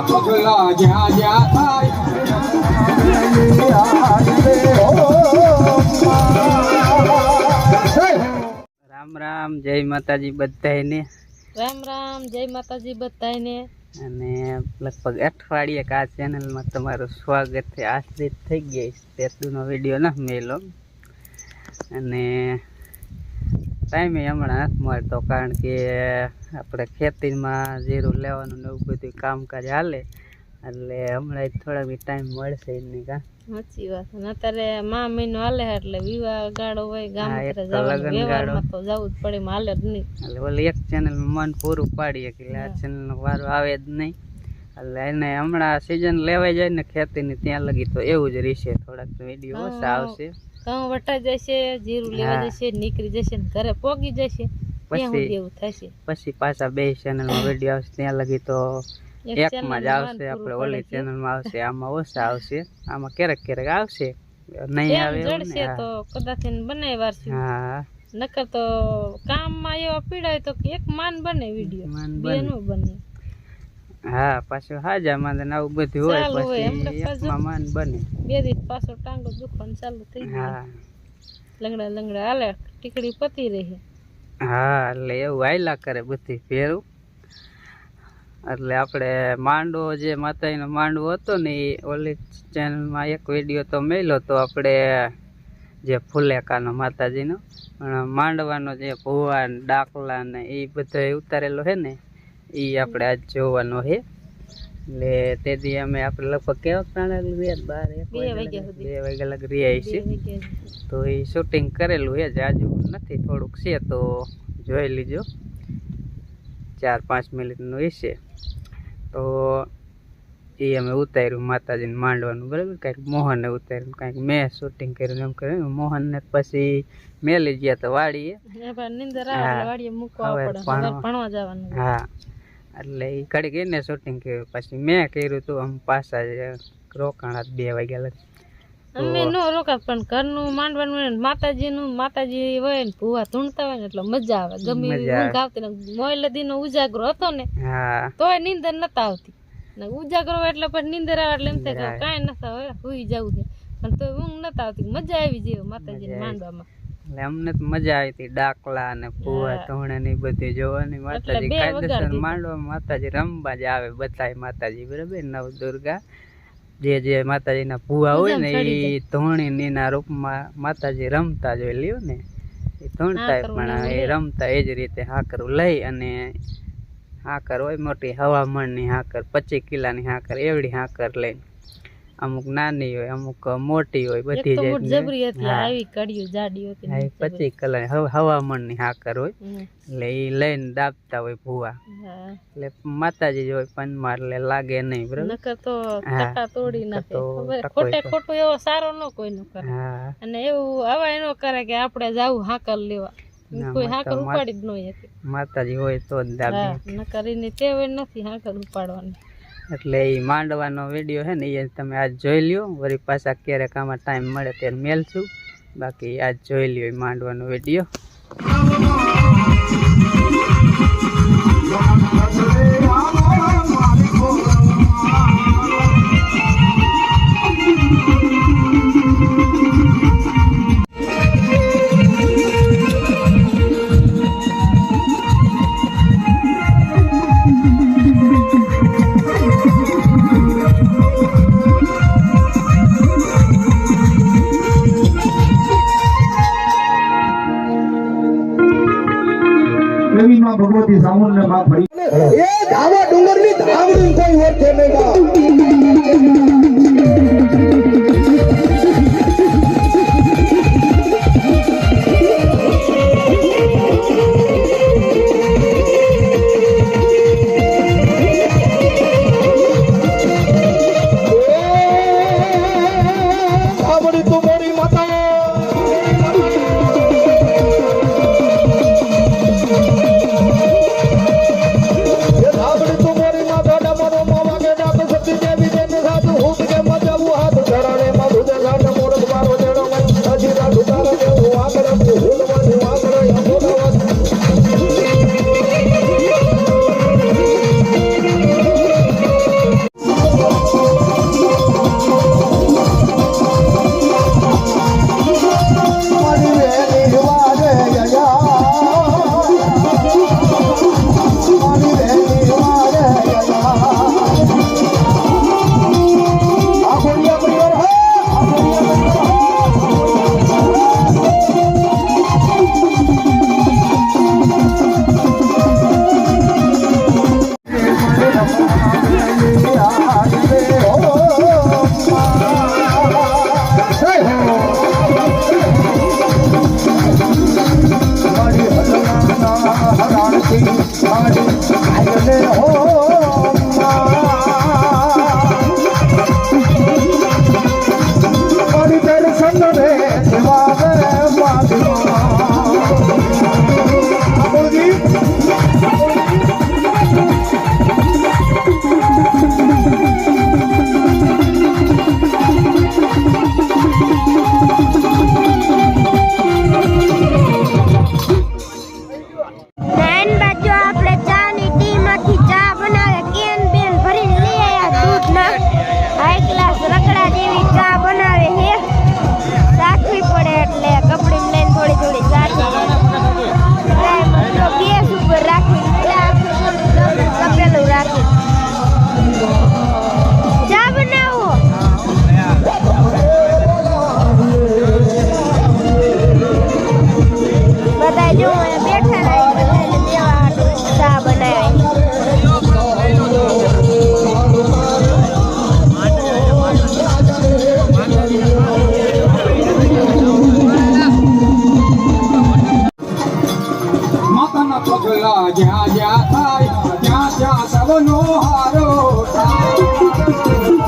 મારા પગલા જ્યાં જ્યાં થાય રામ રામ જય માતાજી બધાયને. રામ રામ જય માતાજી બધાને અને લગભગ અઠવાડિયે આ ચેનલમાં તમારું સ્વાગત છે. આશ્રિત થઈ ગઈ તેતુનો વીડિયો ના મેલો. અને ટાઈમે હમણાં નથી મળતો કારણ કે આપણે ખેતીમાં જીરું લેવાનું ને એવું બધું કામકાજ હાલે. એટલે હમણાં થોડાક ટાઈમ મળશે એની કા? સાચી વાત અને અત્યારે મા મહિનો હાલે એટલે વિવાહ ગાળો હોય ગામ. વ્યવહારમાં તો જવું જ પડે હાલે જ નહીં. એટલે ઓલી એક ચેનલ મન પૂરું પાડીએ કે આ ચેનલ ચેનલનો વારો આવે જ નહીં. એટલે એને હમણાં સિઝન લેવાઈ જાય ને ખેતીની ત્યાં લગી તો એવું જ રહેશે. થોડાક વીડિયો ઓછા. આવશે. ઘઉં વટાઈ જશે જીરું લેવા. જશે નીકળી જશે ને ઘરે પોગી જશે. પછી સુધી એવું થશે પછી પાછા બે ચેનલમાં વીડિયો આવશે ત્યાં લગી તો એક એકમાં જ channel આવશે માં આપણે પૂરું ઓલી પડે છે. ચેનલમાં આવશે આમાં ઓછા આવશે આમાં ક્યારેક ક્યારેક આવશે નહીં એમ આવે એવું જડશે નહીં. તો કદાચ એને બનાવી વારશું હા નકર તો કામમાં એવા પીડાય તો કે એક માન બને વીડિયો માન બે બને. નો બને હા પાછું હાજામાં ને આવું બધું હોય ચાલુ હોય, એમ તો પછી પાછું. એકમાં માન બને બે દિવસ પાછો ટાંગો દુખવાનું ચાલુ થઈ જાય હા લંગડા લંગડા હાલે ટીકડી પતી રહી હા, એટલે એવું હાયલા કરે બધી ફેરું એટલે આપણે માંડવો, જે માતાજીનો માંડવો હતો ને એ ઓલી ચેનલમાં એક વીડિયો તો મેલ્યો તો આપણે જે ફુલેકાનો માતાજીનો, પણ માંડવાનો જે ભુવા ડાકલા ને એ બધો ઉતારેલો છે ને, એ આપણે આજ જોવાનો છે એટલે તેથી અમે આપણે લગભગ કેવા પ્રાણા રહ્યા બાર બે વાગ્યા લગ. રહ્યા છીએ. તો એ શૂટિંગ કરેલું છે જ આજુ નથી થોડુંક છે તો જોઈ લીજો. ચાર પાંચ મિનિટનું છે. તો એ અમે ઉતાર્યું માતાજીને માંડવાનું બરાબર? કાંઈક મોહને ઉતાર્યું કાંઈક મેં શૂટિંગ કર્યું એમ કર્યું. મોહનને પછી મેલી ગયા તો વાડીએ. ભણવા જવાનું. હા. એટલે એ ઘડીક એને શૂટિંગ કર્યું. પછી મેં કર્યું હતું આમ પાછા રોકાણ બે વાગ્યા લગી. અમે નો રોકા પણ ઘરનું માંડવાનું હોય માતાજીનું માતાજી હોય ને ભૂવા ધૂણતા હોય ને એટલે મજા આવે. ગમે ઊંઘ આવતી ને મોયલે દીનો ઉજાગરો હતો ને તોય નીંદર નતા આવતી. ને ઉજાગરો એટલે પછી નીંદર આવે એટલે એમ થાય. કાંઈ નતા હોય હુઈ જવું છે. પણ તોય ઊંઘ નતા આવતી મજા આવી જેવું માતાજીને માંડવામાં. એટલે અમને તો મજા આવી હતી. ડાકલા ને ભૂવા હા. ધોણે ને બધી જોવાની માતાજી કાયદેસર માંડવા માતાજી રમવા જ આવે બધાય માતાજી બરાબર? નવ દુર્ગા જે જે માતાજીના ભૂવા હોય ને એ ધોણી ની રૂપમાં માતાજી રમતા જોઈ લ્યો ને. એ ધોણતા પણ એ રમતા એ જ રીતે હાકરું લઈ અને હાકર હોય મોટી હવામણની હાકર પચીસ કિલાની હાકર એવડી હાકર લઈને. અમુક નાની હોય અમુક મોટી હોય બધી જબરી હતી આવી કડિયું જાડી હતી હા, એ મોટ જબરી. પચીસ કલાક હવામણની હાકર હોય. એટલે એ લઈને દાબતા હોય ભૂવા. એટલે માતાજી જ હોય પંચમાં એટલે લાગે નહીં બરાબર? નકર તો ટકા તોડી નાખે. ખોટે ખોટું એવો સારો ન કોઈનું કરે. અને એવું હવા એનો કરે કે આપણે જાવું હાકર લેવા. કોઈ હાકર ઉપાડી જ ન શકે માતાજી હોય તો જ ને દાબી નકર એની નથી હાકર ઉપાડવાની. એટલે એ માંડવાનો વીડિયો છે ને એ તમે આજ જોઈ લ્યો. વળી પાછા ક્યારેક આમાં ટાઈમ મળે ત્યારે મેલશું બાકી આજ જોઈ લ્યો એ માંડવાનો વીડિયો એવી માં ભગવતી સામુંડમાં ફરી એ ધાવા ડુંગરની ધાવડી કોઈ ઓળખે નહીં I'm બધા જો બેઠા ના બધાને દેવા ચા બનાવી. જોયા જ્યાં જ્યાં થાય ત્યાં ત્યાં સવનો હારો થાય.